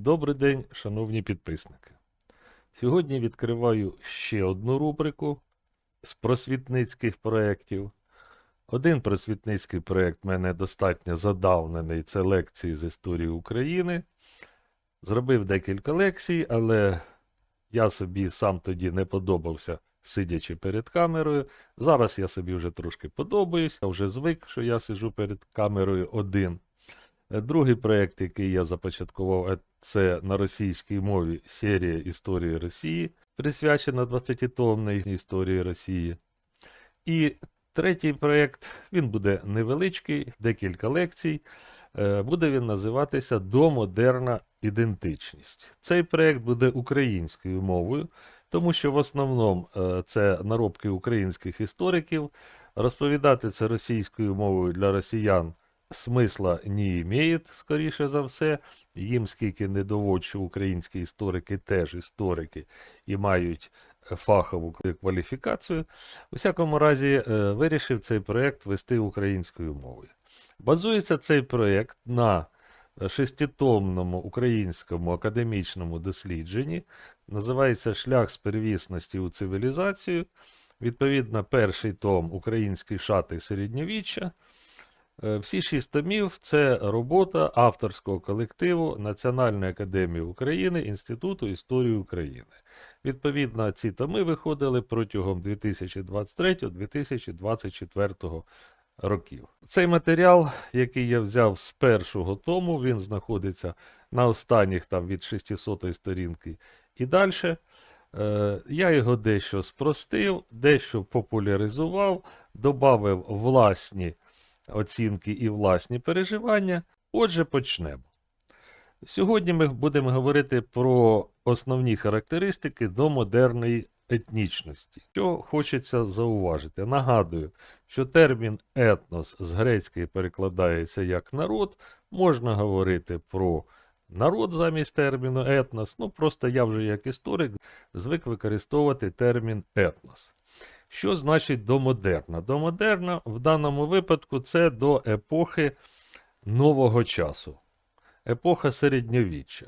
Добрий день, шановні підписники. Сьогодні відкриваю ще одну рубрику з просвітницьких проєктів. Один просвітницький проєкт в мене достатньо задавнений це лекції з історії України. Зробив декілька лекцій, але я собі сам тоді не подобався, сидячи перед камерою. Зараз я собі вже трошки подобаюсь, я вже звик, що я сиджу перед камерою один. Е, Другий проєкт, який я започаткував, е, це на російській мові серія історії Росії, присвячена 20-томній історії Росії. І третій проєкт, він буде невеличкий, декілька лекцій. Е, Буде він називатися Домодерна ідентичність. Цей проєкт буде українською мовою, тому що в основному е, це наробки українських істориків. Розповідати це російською мовою для росіян смисла не імеє, скоріше за все. Їм скільки не доводь, що українські історики теж історики і мають фахову кваліфікацію. У всякому разі, е, вирішив цей проєкт вести українською мовою. Базується цей проєкт на шеститомному українському академічному дослідженні. Називається Шлях з первісності у цивілізацію. Відповідно, перший том Українські шати середньовіччя. Е, Всі шість томів це робота авторського колективу Національної академії України Інституту історії України. Відповідно, ці томи виходили протягом 2023-2024 років. Цей матеріал, який я взяв з першого тому, він знаходиться на останніх там від 600 сторінки і далі. Е, Я його дещо спростив, дещо популяризував, додав власні оцінки і власні переживання. Отже, почнемо. Сьогодні ми будемо говорити про основні характеристики до модерної етнічності. Що хочеться зауважити? Нагадую, що термін етнос з грецької перекладається як народ, можна говорити про народ замість терміну етнос. Ну, просто я вже як історик звик використовувати термін етнос. Що значить домодерна? Домодерна в даному випадку це до епохи нового часу, епоха середньовіччя.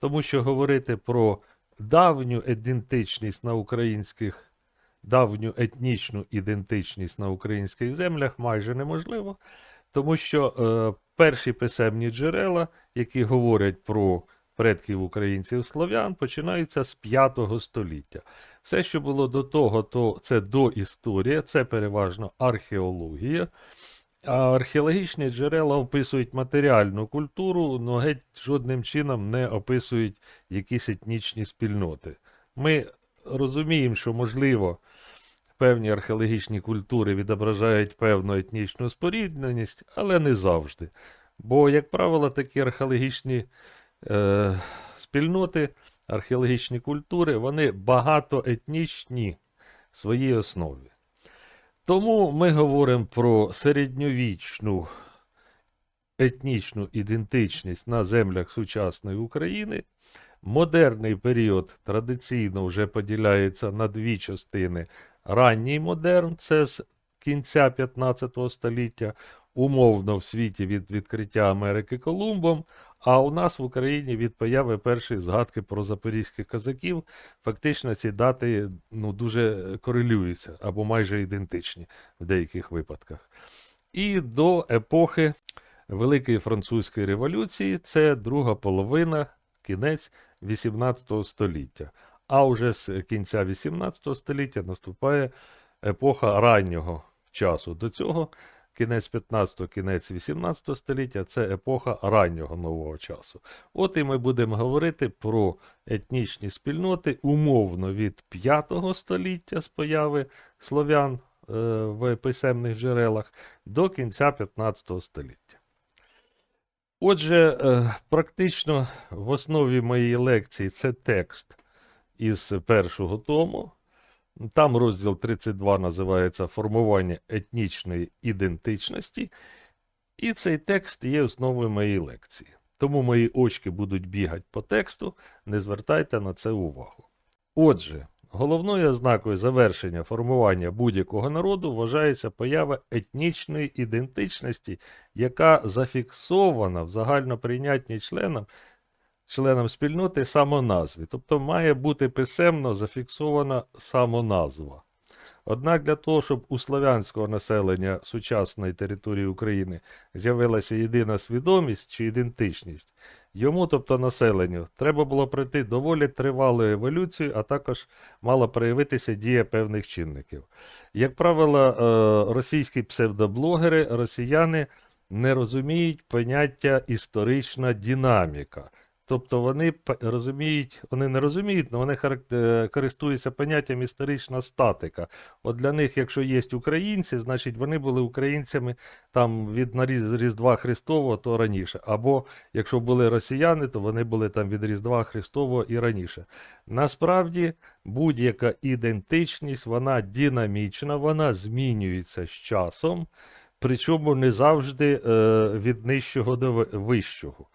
Тому що говорити про давню ідентичність на українських, давню етнічну ідентичність на українських землях майже неможливо, тому що е, перші писемні джерела, які говорять про предків українців слов'ян, починаються з 5 століття. Все, що було до того, то це доісторія, це переважно археологія. А археологічні джерела описують матеріальну культуру, але геть жодним чином не описують якісь етнічні спільноти. Ми розуміємо, що, можливо, певні археологічні культури відображають певну етнічну спорідненість, але не завжди. Бо, як правило, такі археологічні е, спільноти, археологічні культури, вони багатоетнічні в своїй основі. Тому ми говоримо про середньовічну етнічну ідентичність на землях сучасної України. Модерний період традиційно вже поділяється на дві частини. Ранній модерн це з кінця 15 століття, умовно в світі від відкриття Америки Колумбом, а у нас в Україні від появи першої згадки про запорізьких козаків. Фактично ці дати ну, дуже корелюються або майже ідентичні в деяких випадках. І до епохи Великої Французької революції це друга половина, кінець 18 століття. А вже з кінця 18 століття наступає епоха раннього часу. До цього кінець 15 кінець 18 століття це епоха раннього нового часу. От і ми будемо говорити про етнічні спільноти умовно від 5 століття з появи слов'ян е, в писемних джерелах до кінця 15 століття. Отже, е, практично в основі моєї лекції це текст із першого тому. Там розділ 32 називається Формування етнічної ідентичності. І цей текст є основою моєї лекції. Тому мої очки будуть бігати по тексту, не звертайте на це увагу. Отже, головною ознакою завершення формування будь-якого народу вважається поява етнічної ідентичності, яка зафіксована в загальноприйнятній членам членам спільноти самоназві. Тобто має бути писемно зафіксована самоназва. Однак для того, щоб у славянського населення сучасної території України з'явилася єдина свідомість чи ідентичність, йому, тобто населенню, треба було пройти доволі тривалу еволюцію, а також мала проявитися дія певних чинників. Як правило, е, російські псевдоблогери, росіяни не розуміють поняття історична динаміка. Тобто вони розуміють, вони не розуміють, але вони е, користуються поняттям історична статика. От для них, якщо є українці, значить вони були українцями там від Різдва Христового, то раніше. Або якщо були росіяни, то вони були там від Різдва Христового і раніше. Насправді, будь-яка ідентичність, вона динамічна, вона змінюється з часом, причому не завжди е, від нижчого до вищого.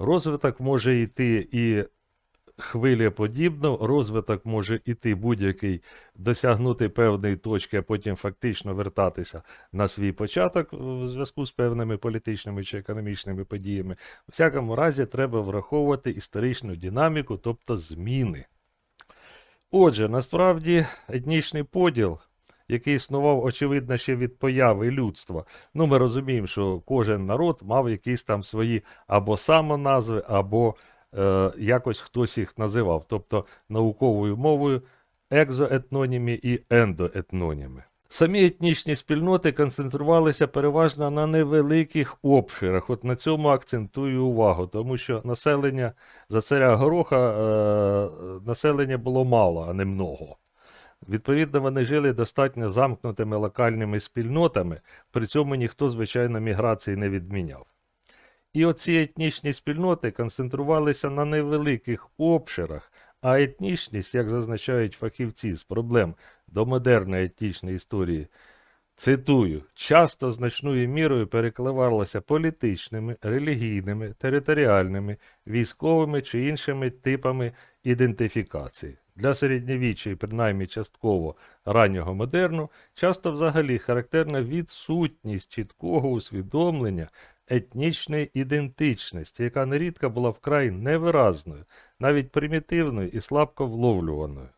Розвиток може йти і хвилеподібно, розвиток може йти будь-який, досягнути певної точки, а потім фактично вертатися на свій початок в зв'язку з певними політичними чи економічними подіями. У всякому разі, треба враховувати історичну динаміку, тобто зміни. Отже, насправді етнічний поділ, який існував, очевидно, ще від появи людства. Ну, ми розуміємо, що кожен народ мав якісь там свої або самоназви, або е, якось хтось їх називав, тобто науковою мовою екзоетнонімі і ендоетноніми. Самі етнічні спільноти концентрувалися переважно на невеликих обширах. От на цьому акцентую увагу, тому що населення за царя Гороха е, населення було мало, а не много. Відповідно, вони жили достатньо замкнутими локальними спільнотами, при цьому ніхто, звичайно, міграції не відміняв. І оці етнічні спільноти концентрувалися на невеликих обширах, а етнічність, як зазначають фахівці з проблем до модерної етнічної історії, цитую, часто значною мірою перекливалася політичними, релігійними, територіальними, військовими чи іншими типами ідентифікації. Для середньовіччя і принаймні частково раннього модерну часто взагалі характерна відсутність чіткого усвідомлення етнічної ідентичності, яка нерідко була вкрай невиразною, навіть примітивною і слабко вловлюваною.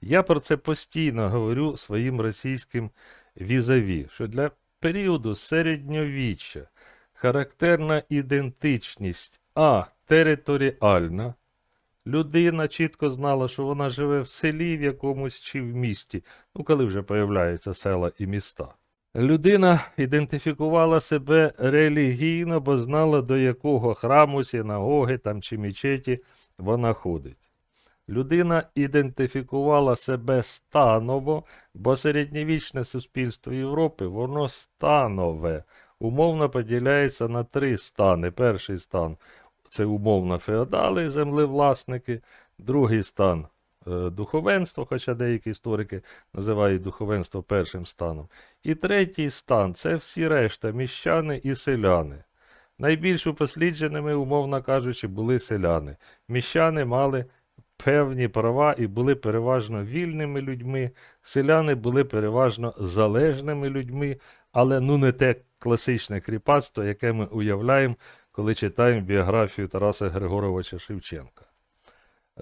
Я про це постійно говорю своїм російським візаві, що для періоду середньовіччя характерна ідентичність А територіальна. Людина чітко знала, що вона живе в селі в якомусь чи в місті, ну коли вже появляються села і міста. Людина ідентифікувала себе релігійно, бо знала, до якого храму, синагоги там, чи мечеті вона ходить. Людина ідентифікувала себе станово, бо середньовічне суспільство Європи, воно станове, умовно поділяється на три стани. Перший стан це умовно феодали, землевласники, другий стан е, духовенство, хоча деякі історики називають духовенство першим станом. І третій стан це всі решта міщани і селяни. Найбільш упослідженими, умовно кажучи, були селяни. Міщани мали певні права і були переважно вільними людьми, селяни були переважно залежними людьми, але ну не те класичне кріпацтво, яке ми уявляємо, коли читаємо біографію Тараса Григоровича Шевченка.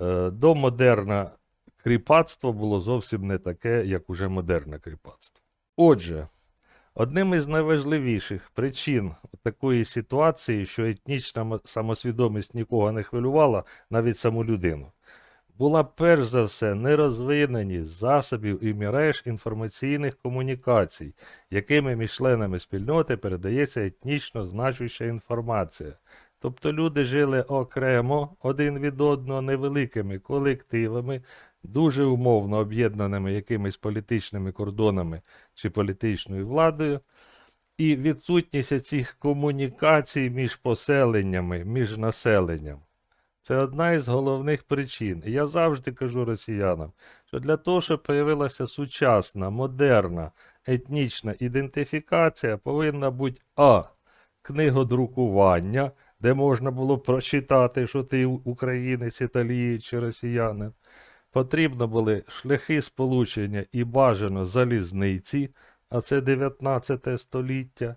Е, До модерна кріпацтво було зовсім не таке, як уже модерне кріпацтво. Отже, одним із найважливіших причин такої ситуації, що етнічна самосвідомість нікого не хвилювала, навіть саму людину, була перш за все нерозвиненість засобів і мереж інформаційних комунікацій, якими між членами спільноти передається етнічно значуща інформація. Тобто люди жили окремо один від одного невеликими колективами, дуже умовно об'єднаними якимись політичними кордонами чи політичною владою, і відсутність цих комунікацій між поселеннями, між населенням. Це одна із головних причин. І я завжди кажу росіянам, що для того, щоб появилася сучасна, модерна, етнічна ідентифікація, повинна бути А. Книгодрукування, де можна було прочитати, що ти українець, італієць чи росіянин. Потрібно були шляхи сполучення і бажано залізниці, а це 19 століття.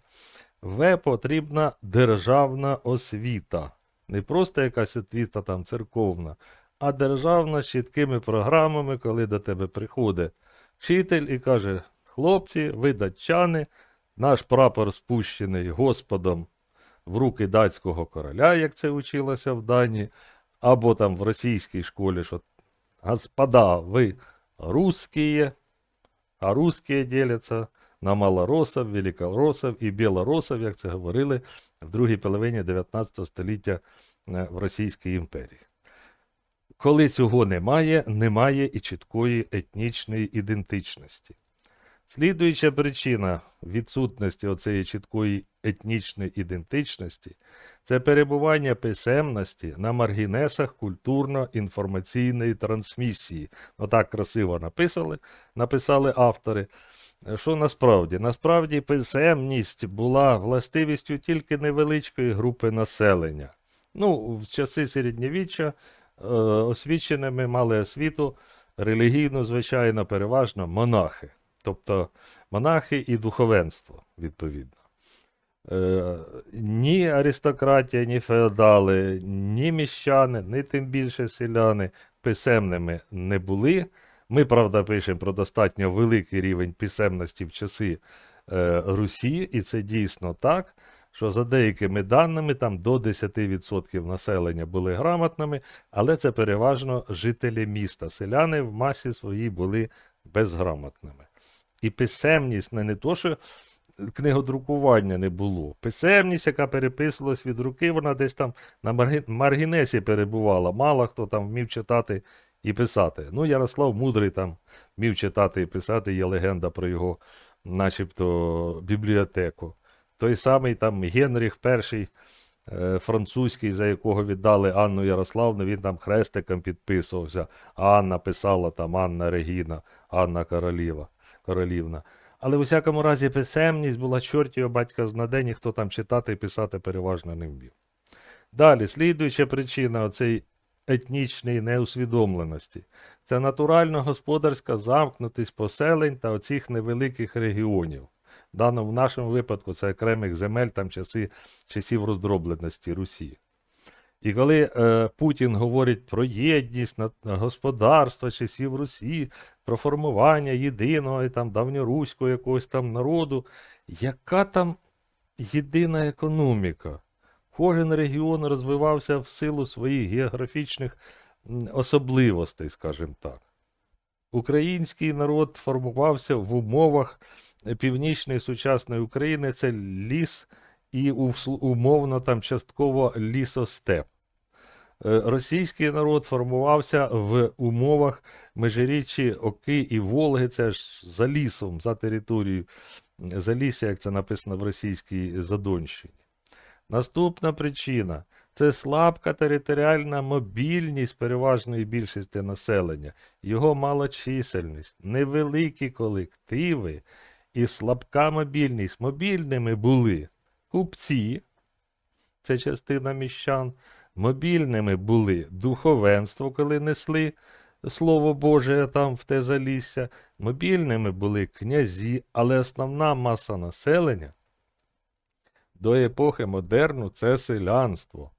В. Потрібна державна освіта. Не просто якась освіта там церковна, а державна з чіткими програмами, коли до тебе приходить вчитель і каже: хлопці, ви датчани, наш прапор спущений Господом в руки датського короля, як це училося в Данії, або там в російській школі, що господа, ви русские, а русские діляться на малоросов, великоросов і білоросов, як це говорили в другій половині 19 століття е, в Російській імперії. Коли цього немає, немає і чіткої етнічної ідентичності. Слідуюча причина відсутності оцеї чіткої етнічної ідентичності це перебування писемності на маргінесах культурно-інформаційної трансмісії. Ну так красиво написали, написали автори. Що насправді? Насправді писемність була властивістю тільки невеличкої групи населення. Ну, в часи середньовіччя е, освіченими мали освіту релігійну, звичайно, переважно монахи. Тобто монахи і духовенство, відповідно. Е, ні аристократія, ні феодали, ні міщани, ні тим більше селяни писемними не були. Ми, правда, пишемо про достатньо великий рівень писемності в часи е, Русі, і це дійсно так, що за деякими даними там до 10% населення були грамотними, але це переважно жителі міста. Селяни в масі своїй були безграмотними. І писемність не, не то, що книгодрукування не було. Писемність, яка переписувалась від руки, вона десь там на маргінесі перебувала. Мало хто там вмів читати і писати. Ну, Ярослав Мудрий там вмів читати і писати, є легенда про його, начебто, бібліотеку. Той самий там Генріх І, е, французький, за якого віддали Анну Ярославну, він там хрестиком підписувався. Анна писала там Анна Регіна, Анна Королєва, Королівна. Але в усякому разі писемність була чортів батька з день, ніхто там читати і писати переважно не вмів. Далі, слідуюча причина оцей етнічної неусвідомленості це натурально господарська замкнутість поселень та оцих невеликих регіонів. В даному в нашому випадку це окремих земель там часи, часів роздробленості Русі. І коли е, Путін говорить про єдність господарства часів Русі, про формування єдиного і там давньоруського якогось там народу, яка там єдина економіка? Кожен регіон розвивався в силу своїх географічних особливостей, скажімо так. Український народ формувався в умовах північної сучасної України, це ліс і умовно там частково лісостеп. Е, Російський народ формувався в умовах межиріччі Оки і Волги, це ж за лісом, за територією Залісся, як це написано в російській Задонщині. Наступна причина. Це слабка територіальна мобільність переважної більшості населення, його малочисельність, невеликі колективи і слабка мобільність. Мобільними були купці, це частина міщан, мобільними були духовенство, коли несли Слово Боже там в те залісся, мобільними були князі, але основна маса населення до епохи модерну це селянство.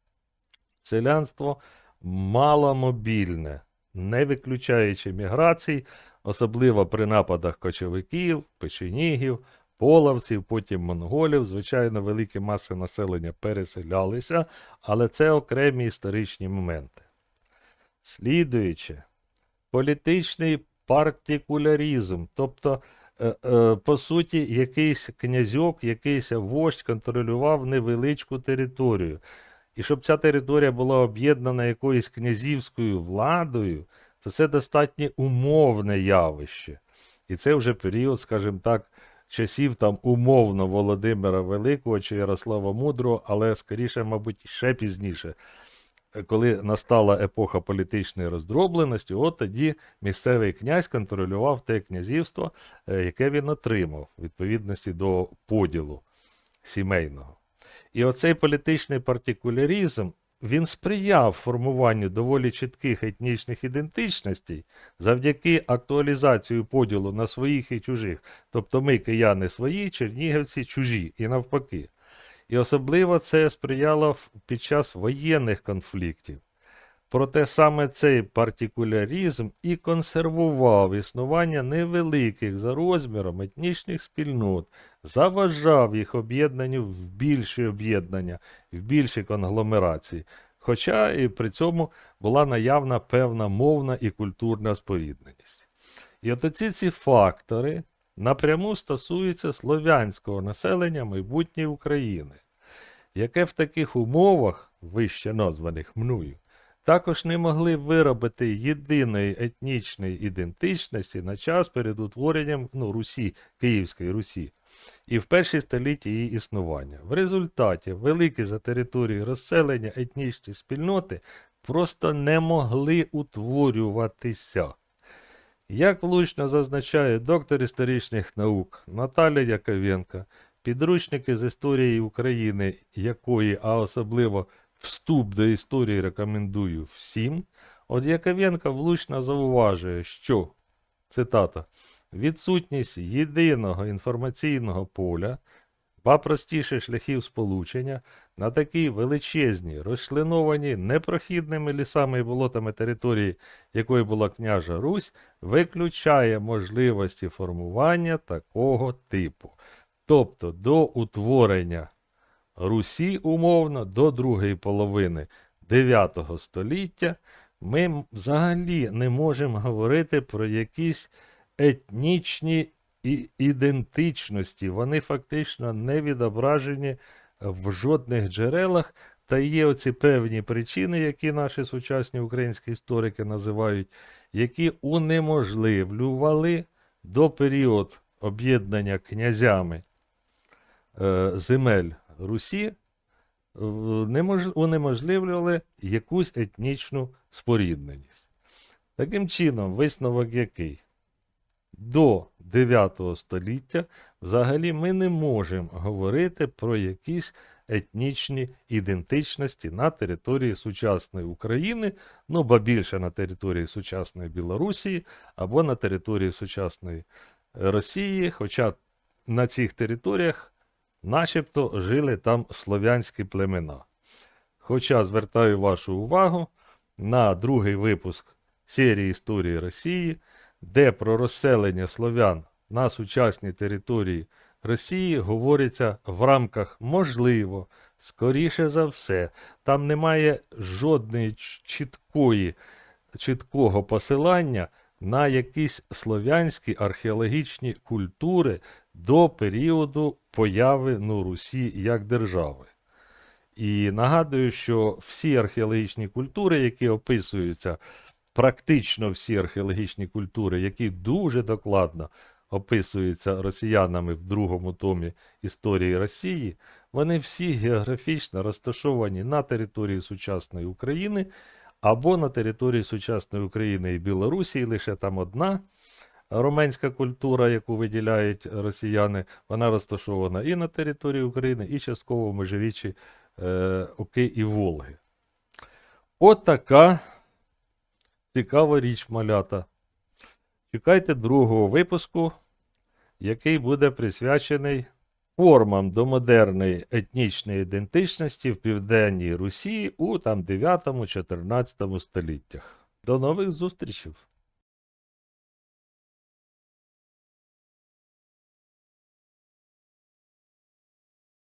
Селянство маломобільне, не виключаючи міграцій, особливо при нападах кочовиків, печенігів, половців, потім монголів. Звичайно, великі маси населення переселялися, але це окремі історичні моменти. Слідуючи, політичний партикуляризм, тобто по суті, якийсь князьок, якийсь вождь контролював невеличку територію. І щоб ця територія була об'єднана якоюсь князівською владою, то це достатньо умовне явище. І це вже період, скажімо так, часів там умовно Володимира Великого чи Ярослава Мудрого, але скоріше, мабуть, ще пізніше. Коли настала епоха політичної роздробленості, от тоді місцевий князь контролював те князівство, е, яке він отримав в відповідності до поділу сімейного. І оцей політичний партикуляризм він сприяв формуванню доволі чітких етнічних ідентичностей завдяки актуалізації поділу на своїх і чужих. Тобто ми, кияни свої, чернігівці чужі, і навпаки. І особливо це сприяло під час воєнних конфліктів. Проте саме цей партикуляризм і консервував існування невеликих за розміром етнічних спільнот, заважав їх об'єднанню в більші об'єднання, в більші конгломерації, хоча і при цьому була наявна певна мовна і культурна спорідненість. І от оці ці фактори напряму стосуються слов'янського населення майбутньої України, яке в таких умовах, вище названих мною, також не могли виробити єдиної етнічної ідентичності на час перед утворенням ну, Русі, Київської Русі, і в перші століття її існування. В результаті великі за територією розселення етнічні спільноти просто не могли утворюватися. Як влучно зазначає доктор історичних наук Наталя Яковенка, підручники з історії України, якої, а особливо вступ до історії рекомендую всім, от Яковенка влучно зауважує, що, цитата, відсутність єдиного інформаційного поля, ба простіше шляхів сполучення на такій величезній, розчленованій непрохідними лісами і болотами території, якою була княжа Русь, виключає можливості формування такого типу. Тобто до утворення Русі умовно до другої половини 9 століття ми взагалі не можемо говорити про якісь етнічні і- ідентичності. Вони фактично не відображені в жодних джерелах. Та є оці певні причини, які наші сучасні українські історики називають, які унеможливлювали до період об'єднання князями е, земель Русі, унеможливлювали якусь етнічну спорідненість. Таким чином, висновок який? До 9 століття взагалі ми не можемо говорити про якісь етнічні ідентичності на території сучасної України, ну ба більше на території сучасної Білорусі або на території сучасної е, Росії, хоча на цих територіях начебто жили там слов'янські племена. Хоча звертаю вашу увагу на другий випуск серії Історії Росії, де про розселення слов'ян на сучасній території Росії говориться в рамках можливо, скоріше за все. Там немає жодної чіткої, чіткого посилання на якісь слов'янські археологічні культури до періоду появи ну, Русі як держави. І нагадую, що всі археологічні культури, які описуються, практично всі археологічні культури, які дуже докладно описуються росіянами в другому томі історії Росії, вони всі географічно розташовані на території сучасної України або на території сучасної України і Білорусі, і лише там одна Руменська культура, яку виділяють росіяни, вона розташована і на території України, і частково в межиріччі е, Оки і Волги. От така цікава річ малята. Чекайте другого випуску, який буде присвячений формам до модерної етнічної ідентичності в Південній Русі у там 9-14 століттях. До нових зустрічей!